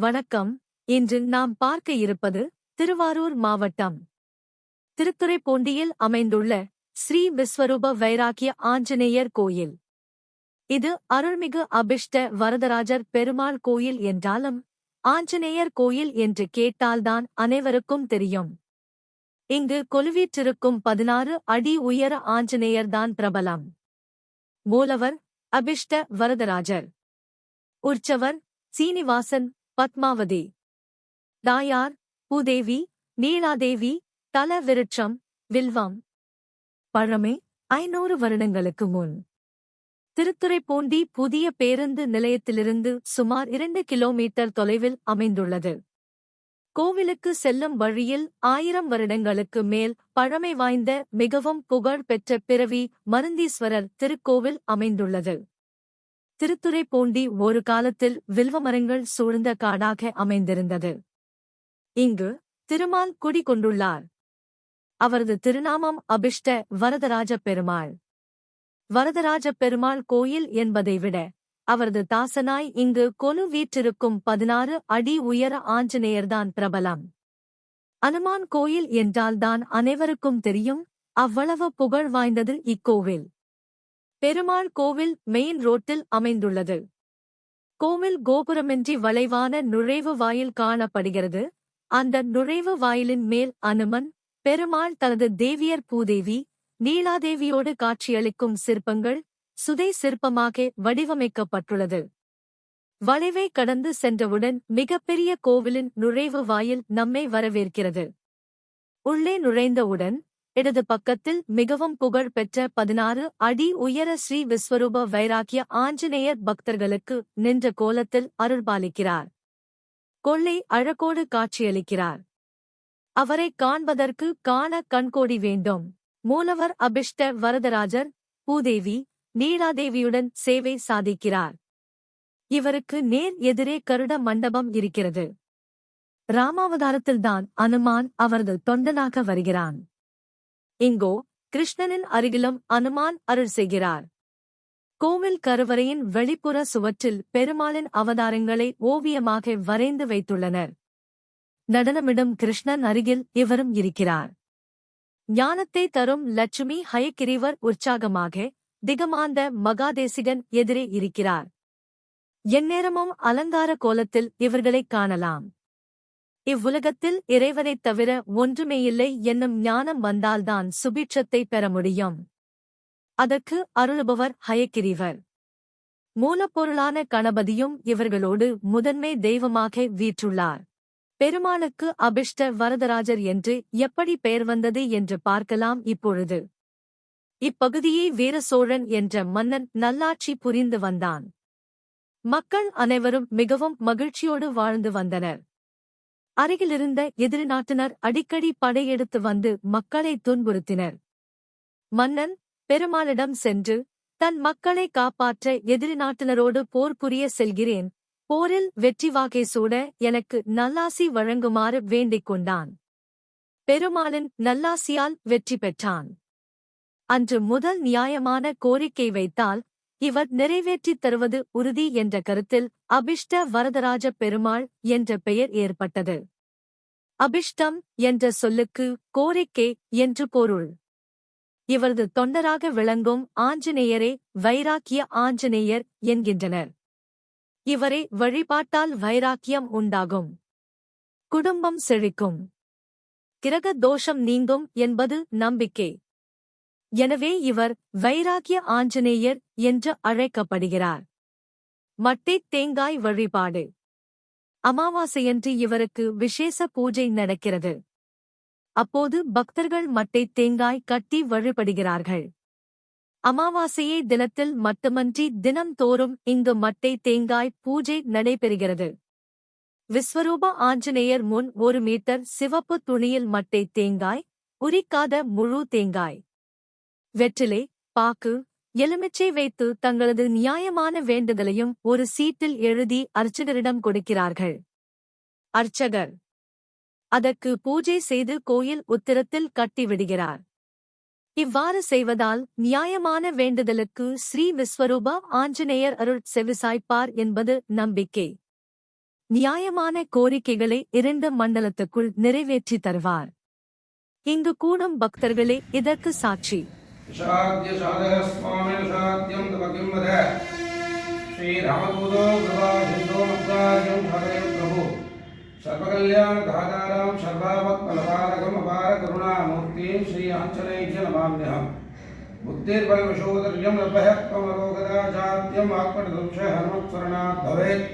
வணக்கம். இன்று நாம் பார்க்க இருப்பது திருவாரூர் மாவட்டம். திருத்துறைப்பூண்டியில் அமைந்துள்ள ஸ்ரீ விஸ்வரூப வைராக்கிய ஆஞ்சநேயர் கோயில். இது அருள்மிகு அபிஷ்ட வரதராஜர் பெருமாள் கோயில் என்றாலும் ஆஞ்சநேயர் கோயில் என்று கேட்டால்தான் அனைவருக்கும் தெரியும். இங்கு கொலுவீற்றிருக்கும் பதினாறு அடி உயர ஆஞ்சநேயர்தான் பிரபலம். மூலவர் அபிஷ்ட வரதராஜர். உற்சவர் சீனிவாசன் பத்மாவதி. தாயார் பூதேவி நீலாதேவி தல விருட்சம் வில்வம். பழமை ஐநூறு வருடங்களுக்கு முன். திருத்துறைப்பூண்டி புதிய பேருந்து நிலையத்திலிருந்து சுமார் இரண்டு கிலோமீட்டர் தொலைவில் அமைந்துள்ளது. கோவிலுக்கு செல்லும் வழியில் ஆயிரம் வருடங்களுக்கு மேல் பழமை வாய்ந்த மிகவும் புகழ் பெற்ற பிறவி மருந்தீஸ்வரர் திருக்கோவில் அமைந்துள்ளது. திருத்துறைப்பூண்டி ஒரு காலத்தில் வில்வமரங்கள் சூழ்ந்த காடாக அமைந்திருந்தது. இங்கு திருமால் குடிகொண்டுள்ளார் அவரது திருநாமம் அபிஷ்ட வரதராஜ பெருமாள். வரதராஜ பெருமாள் கோயில் என்பதை விட அவரது தாசனாய் இங்கு கொலு வீற்றிருக்கும் பதினாறு அடி உயர ஆஞ்சநேயர்தான் பிரபலம். அனுமான் கோயில் என்றால்தான் அனைவருக்கும் தெரியும் அவ்வளவு புகழ் வாய்ந்தது இக்கோவில். பெருமாள் கோவில் மெயின் ரோட்டில் அமைந்துள்ளது. கோவில் கோபுரமின்றி வளைவான நுழைவு வாயில் காணப்படுகிறது. அந்த நுழைவு வாயிலின் மேல் அனுமன் பெருமாள் தனது தேவியர் பூதேவி நீலாதேவியோடு காட்சியளிக்கும் சிற்பங்கள் சுதை சிற்பமாக வடிவமைக்கப்பட்டுள்ளது. வளைவை கடந்து சென்றவுடன் மிகப்பெரிய கோவிலின் நுழைவு வாயில் நம்மை வரவேற்கிறது. உள்ளே நுழைந்தவுடன் இடது பக்கத்தில் மிகவும் புகழ் பெற்ற பதினாறு அடி உயர ஸ்ரீ விஸ்வரூப வைராக்கிய ஆஞ்சநேயர் பக்தர்களுக்கு நின்ற கோலத்தில் அருள்பாலிக்கிறார். கொள்ளை அழகோடு காட்சியளிக்கிறார். அவரை காண்பதற்கு காண கண்கோடி வேண்டும். மூலவர் அபிஷ்ட வரதராஜர் பூதேவி நீலாதேவியுடன் சேவை சாதிக்கிறார். இவருக்கு நேர் எதிரே கருட மண்டபம் இருக்கிறது. ராமாவதாரத்தில்தான் அனுமான் அவரது தொண்டனாக வருகிறான். இங்கோ கிருஷ்ணனின் அருகிலும் அனுமான் அருள் செய்கிறார். கோவில் கருவறையின் வெளிப்புற சுவற்றில் பெருமாளின் அவதாரங்களை ஓவியமாக வரைந்து வைத்துள்ளனர். நடனமிடும் கிருஷ்ணன் அருகில் இவரும் இருக்கிறார். ஞானத்தை தரும் லட்சுமி ஹயக்கிரிவர் உற்சாகமாக திகமாந்த மகாதேசிகன் எதிரே இருக்கிறார். எந்நேரமும் அலங்கார கோலத்தில் இவர்களைக் காணலாம். இவ்வுலகத்தில் இறைவனைத் தவிர ஒன்றுமேயில்லை என்னும் ஞானம் வந்தால்தான் சுபிட்சத்தை பெற முடியும். அதற்கு அருளுபவர் ஹயக்கிரிவர். மூலப்பொருளான கணபதியும் இவர்களோடு முதன்மை தெய்வமாக வீற்றுள்ளார். பெருமாளுக்கு அபிஷ்ட வரதராஜர் என்று எப்படி பெயர் வந்தது என்று பார்க்கலாம் இப்பொழுது. இப்பகுதியை வீரசோழன் என்ற மன்னன் நல்லாட்சி புரிந்து வந்தான். மக்கள் அனைவரும் மிகவும் மகிழ்ச்சியோடு வாழ்ந்து வந்தனர். அருகிலிருந்த எதிரி நாட்டினர் அடிக்கடி படையெடுத்து வந்து மக்களை துன்புறுத்தினர். மன்னன் பெருமாளிடம் சென்று தன் மக்களை காப்பாற்ற எதிரி நாட்டினரோடு போர் புரிய செல்கிறேன். போரில் வெற்றி வாகை சூட எனக்கு நல்லாசி வழங்குமாறு வேண்டிக் கொண்டான். பெருமாளின் நல்லாசியால் வெற்றி பெற்றான். அன்று முதல் நியாயமான கோரிக்கை வைத்தால் இவர் நிறைவேற்றித் தருவது உறுதி என்ற கருத்தில் அபிஷ்ட வரதராஜ பெருமாள் என்ற பெயர் ஏற்பட்டது. அபிஷ்டம் என்ற சொல்லுக்கு கோரிக்கை என்று பொருள். இவரது தொண்டராக விளங்கும் ஆஞ்சநேயரே வைராக்கிய ஆஞ்சநேயர் என்கின்றனர். இவரை வழிபாட்டால் வைராக்கியம் உண்டாகும். குடும்பம் செழிக்கும். கிரக தோஷம் நீங்கும் என்பது நம்பிக்கை. எனவே இவர் வைராக்கிய ஆஞ்சநேயர் என்று அழைக்கப்படுகிறார். மட்டை தேங்காய் வழிபாடு. அமாவாசையன்று இவருக்கு விசேஷ பூஜை நடக்கிறது. அப்போது பக்தர்கள் மட்டை தேங்காய் கட்டி வழிபடுகிறார்கள். அமாவாசையை தினத்தில் மட்டுமன்றி தினம்தோறும் இங்கு மட்டை தேங்காய் பூஜை நடைபெறுகிறது. விஸ்வரூப ஆஞ்சநேயர் முன் ஒரு மீட்டர் சிவப்பு துணியில் மட்டை தேங்காய் உரிக்காத முழு தேங்காய். வெற்றிலை பாக்கு எலுமிச்சை வைத்து தங்களது நியாயமான வேண்டுதலையும் ஒரு சீட்டில் எழுதி அர்ச்சகரிடம் கொடுக்கிறார்கள். அர்ச்சகர் அதற்கு பூஜை செய்து கோயில் உத்திரத்தில் கட்டிவிடுகிறார் இவ்வாறு செய்வதால் நியாயமான வேண்டுதலுக்கு ஸ்ரீ விஸ்வரூபா ஆஞ்சநேயர் அருள் செவிசாய்ப்பார் என்பது நம்பிக்கை. நியாயமான கோரிக்கைகளை இரண்டு மண்டலத்துக்குள் நிறைவேற்றி தருவார். இங்கு கூடும் பக்தர்களே இதற்கு சாட்சி. षाद्य साधकस्वामिनुषाद्यं तव किं वद श्रीरामदूतो कृपा सिन्धो मद्वार्यं भगवे प्रभु सर्वकल्याणधातारां सर्वापत्फलपारकम् अपार करुणामूर्तिं श्री आञ्जनेय्य नमाम्यहम् बुद्धिर्बलविशोदर्यं लभः त्वमरोगदा जात्यम् आत्मनिदंश हनुमत्स्मरणात् भवेत्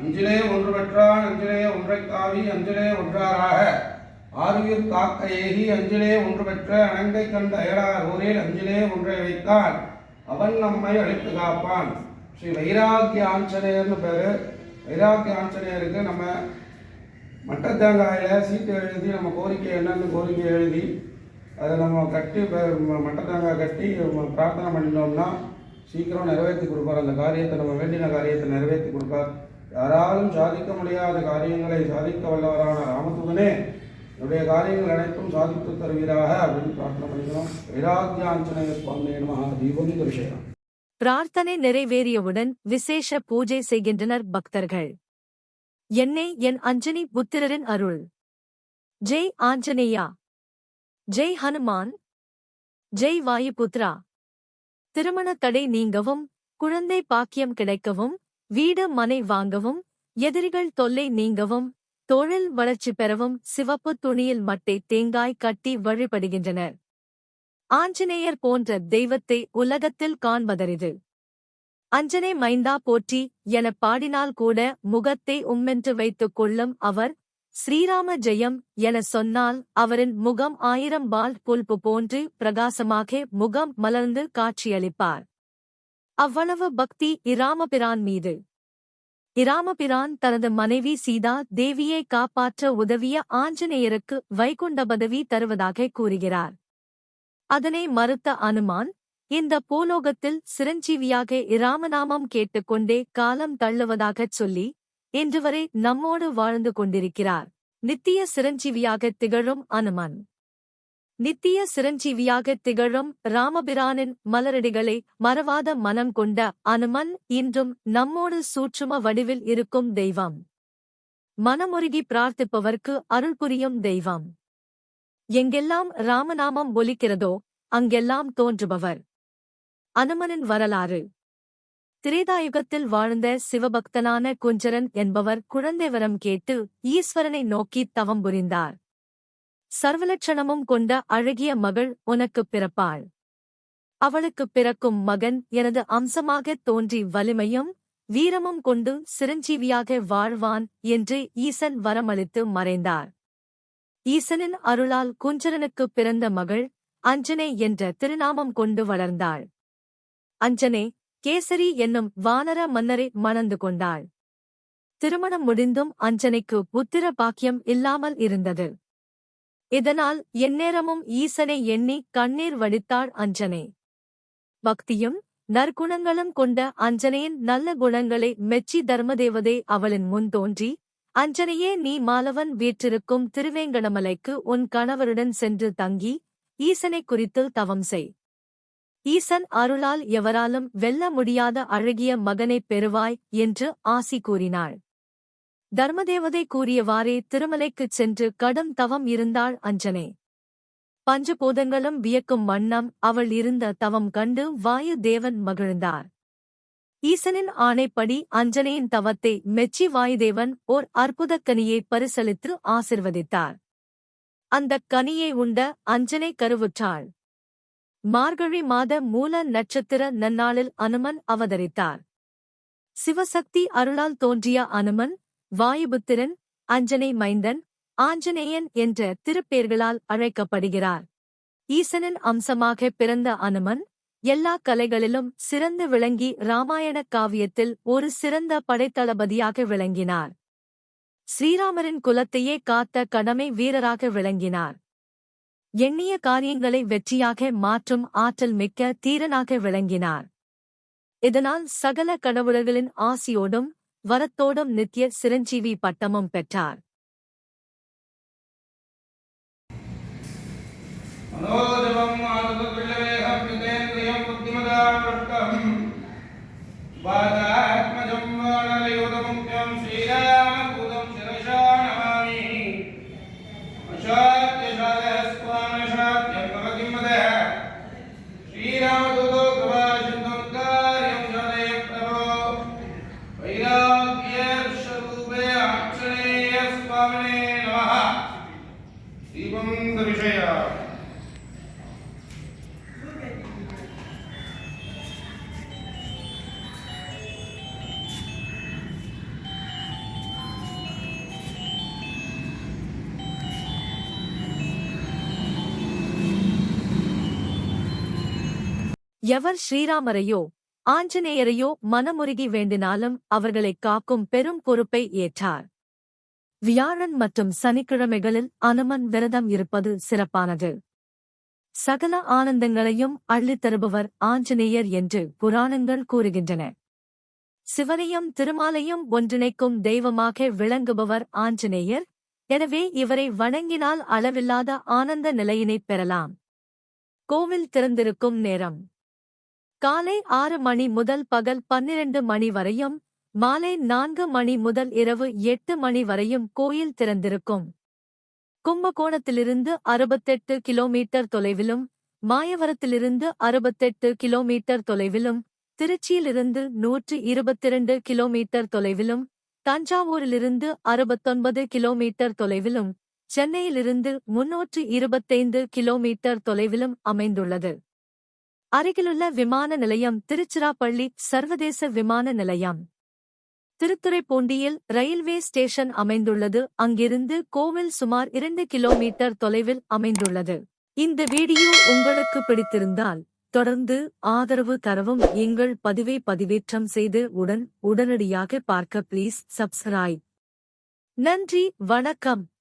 அஞ்சிலே ஒன்று பெற்றான் அஞ்சிலே ஒன்றை காவி அஞ்சிலே ஒன்றாராக ஆருயிர் காக்க ஏகி அஞ்சிலே ஒன்று பெற்ற அனங்கை கண்ட அயலார் ஊரில் அஞ்சிலே ஒன்றை வைத்தான் அவன் நம்மை அழைத்து காப்பான். ஸ்ரீ வைராக்கிய ஆஞ்சநேயர்னு பேர். வைராக்கிய ஆஞ்சநேயருக்கு நம்ம மட்டத்தேங்காயில் சீட்டு எழுதி நம்ம கோரிக்கை என்னன்னு கோரிக்கை எழுதி அதை நம்ம கட்டி ப- மட்டத்தேங்காய் கட்டி பிரார்த்தனை பண்ணிட்டோம்னா சீக்கிரம் நிறைவேற்றி கொடுப்பார். அந்த காரியத்தை நம்ம வேண்டின காரியத்தை நிறைவேற்றி கொடுப்பார். யாராலும் சாதிக்க முடியாத காரியங்களை சாதிக்க வல்லவரான ராமதூதனே என்னுடைய காரியங்கள் அனைத்தும் சாதித்து தருவீராக அப்படின்னு பிரார்த்தனை பண்ணிக்கிறோம். வைராக்கியாஞ்சனேய சுவாமியே நம தீபம் விஷயம் பிரார்த்தனை நிறைவேறியவுடன் விசேஷ பூஜை செய்கின்றனர் பக்தர்கள். என்னே என் அஞ்சனி புத்திரரின் அருள். ஜெய் ஆஞ்சநேயா. ஜெய் ஹனுமான். ஜெய் வாயுபுத்ரா. திருமண தடை நீங்கவும் குழந்தை பாக்கியம் கிடைக்கவும் வீடு மனை வாங்கவும் எதிரிகள் தொல்லை நீங்கவும் தொழில் வளர்ச்சி பெறவும் சிவப்பு துணியில் மட்டை தேங்காய் கட்டி வழிபடுகின்றனர். ஆஞ்சநேயர் போன்ற தெய்வத்தை உலகத்தில் காண்பதரிது அஞ்சனை மைந்தா போற்றி எனப் பாடினால் கூட முகத்தை உம்மென்று வைத்துக் கொள்ளும் அவர் ஸ்ரீராம ஜெயம் என சொன்னால் அவரின் முகம் ஆயிரம் பால் புல்பு போன்று பிரகாசமாக முகம் மலர்ந்து காட்சியளிப்பார். அவ்வளவு பக்தி இராமபிரான் மீது. இராமபிரான் தனது மனைவி சீதா தேவியை காப்பாற்ற உதவிய ஆஞ்சநேயருக்கு வைகுண்ட பதவி தருவதாக கூறுகிறார். அதனை மறுத்த அனுமான் இந்த பூலோகத்தில் சிரஞ்சீவியாக இராமநாமம் கேட்டுக்கொண்டே காலம் தள்ளுவதாகச் சொல்லி இன்றுவரை நம்மோடு வாழ்ந்து கொண்டிருக்கிறார். நித்திய சிரஞ்சீவியாகத் திகழும் அனுமன். நித்திய சிரஞ்சீவியாக திகழும் ராமபிரானின் மலரடிகளை மறவாத மனம் கொண்ட அனுமன் இன்றும் நம்மோடு சூட்சும வடிவில் இருக்கும் தெய்வம். மனமுருகி பிரார்த்திப்பவர்க்கு அருள் புரியும் தெய்வம். எங்கெல்லாம் ராமநாமம் ஒலிக்கிறதோ அங்கெல்லாம் தோன்றுபவர். அனுமனின் வரலாறு. திரேதாயுகத்தில் வாழ்ந்த சிவபக்தனான குஞ்சரன் என்பவர் குழந்தைவரம் கேட்டு ஈஸ்வரனை நோக்கி தவம் புரிந்தார் சர்வலட்சணமும் கொண்ட அழகிய மகள் உனக்குப் பிறப்பாள். அவளுக்குப் பிறக்கும் மகன் எனது அம்சமாகத் தோன்றி வலிமையும் வீரமும் கொண்டு சிரஞ்சீவியாக வாழ்வான் என்று ஈசன் வரமளித்து மறைந்தார். ஈசனின் அருளால் குஞ்சரனுக்குப் பிறந்த மகள் அஞ்சனே என்ற திருநாமம் கொண்டு வளர்ந்தாள். அஞ்சனே கேசரி என்னும் வானர மன்னரை மணந்து கொண்டாள். திருமணம் முடிந்தும் அஞ்சனைக்கு புத்திர பாக்கியம் இல்லாமல் இருந்தது. இதனால் எந்நேரமும் ஈசனை எண்ணி கண்ணீர் வடித்தாள் அஞ்சனை. பக்தியும் நற்குணங்களும் கொண்ட அஞ்சனையின் நல்ல குணங்களை மெச்சி தர்மதேவதை அவளின் முன் தோன்றி அஞ்சனையே நீ மாலவன் வீற்றிருக்கும் திருவேங்கடமலைக்கு உன் கணவருடன் சென்று தங்கி ஈசனை குறித்து தவம் செய். ஈசன் அருளால் எவராலும் வெல்ல முடியாத அழகிய மகனைப் பெறுவாய் என்று ஆசி கூறினாள். தர்மதேவதை கூறியவாறே திருமலைக்குச் சென்று கடும் தவம் இருந்தாள் அஞ்சனை. பஞ்சபூதங்களும் வியக்கும் வண்ணம் அவள் இருந்த தவம் கண்டு வாயு தேவன் மகிழ்ந்தார். ஈசனின் ஆணைப்படி அஞ்சனையின் தவத்தை மெச்சி வாயுதேவன் ஓர் அற்புதக் கனியை பரிசளித்து ஆசிர்வதித்தார். அந்தக் கனியை உண்ட அஞ்சனை கருவுற்றாள். மார்கழி மாத மூல நட்சத்திர நன்னாளில் அனுமன் அவதரித்தார். சிவசக்தி அருளால் தோன்றிய அனுமன் வாயுபுத்திரன் அஞ்சனை மைந்தன் ஆஞ்சநேயன் என்ற திருப்பெயர்களால் அழைக்கப்படுகிறார். ஈசனின் அம்சமாக பிறந்த அனுமன் எல்லா கலைகளிலும் சிறந்து விளங்கி ராமாயண காவியத்தில் ஒரு சிறந்த படைத்தளபதியாக விளங்கினார். ஸ்ரீராமரின் குலத்தையே காத்த கடமை வீரராக விளங்கினார். எண்ணிய காரியங்களை வெற்றியாக மாற்றும் ஆற்றல் மிக்க தீரனாக விளங்கினார். இதனால் சகல கடவுளர்களின் ஆசியோடும் வரத்தோடும் நித்ய சிரஞ்சீவி பட்டமும் பெற்றார். மனோஜவம் எவர் ஸ்ரீராமரையோ ஆஞ்சநேயரையோ மனமுருகி வேண்டினாலும் அவர்களைக் காக்கும் பெரும் பொறுப்பை ஏற்றார். வியாழன் மற்றும் சனிக்கிழமைகளில் அனுமன் விரதம் இருப்பது சிறப்பானது. சகல ஆனந்தங்களையும் அள்ளித் தருபவர் ஆஞ்சநேயர் என்று புராணங்கள் கூறுகின்றன. சிவனையும் திருமாலையும் ஒன்றிணைக்கும் தெய்வமாக விளங்குபவர் ஆஞ்சநேயர் எனவே இவரை வணங்கினால் அளவில்லாத ஆனந்த நிலையினைப் பெறலாம். கோவில் திறந்திருக்கும் நேரம். காலை ஆறு மணி முதல் பகல் பன்னிரண்டு மணி வரையும் மாலை நான்கு மணி முதல் இரவு எட்டு மணி வரையும் கோயில் திறந்திருக்கும். கும்பகோணத்திலிருந்து அறுபத்தெட்டு கிலோமீட்டர் தொலைவிலும் மாயவரத்திலிருந்து அறுபத்தெட்டு கிலோமீட்டர் தொலைவிலும் திருச்சியிலிருந்து நூற்று இருபத்திரண்டு கிலோமீட்டர் தொலைவிலும் தஞ்சாவூரிலிருந்து அறுபத்தொன்பது கிலோமீட்டர் தொலைவிலும் சென்னையிலிருந்து முன்னூற்று இருபத்தைந்து கிலோமீட்டர் தொலைவிலும் அமைந்துள்ளது. அருகிலுள்ள விமான நிலையம் திருச்சிராப்பள்ளி சர்வதேச விமான நிலையம். திருத்துறைப்பூண்டியில் ரயில்வே ஸ்டேஷன் அமைந்துள்ளது. அங்கிருந்து கோவில் சுமார் இரண்டு கிலோமீட்டர் தொலைவில் அமைந்துள்ளது. இந்த வீடியோ உங்களுக்கு பிடித்திருந்தால் தொடர்ந்து ஆதரவு தரவும். எங்கள் பதிவை பதிவேற்றம் செய்து உடன் உடனடியாக பார்க்க ப்ளீஸ் சப்ஸ்கிரைப் நன்றி வணக்கம்.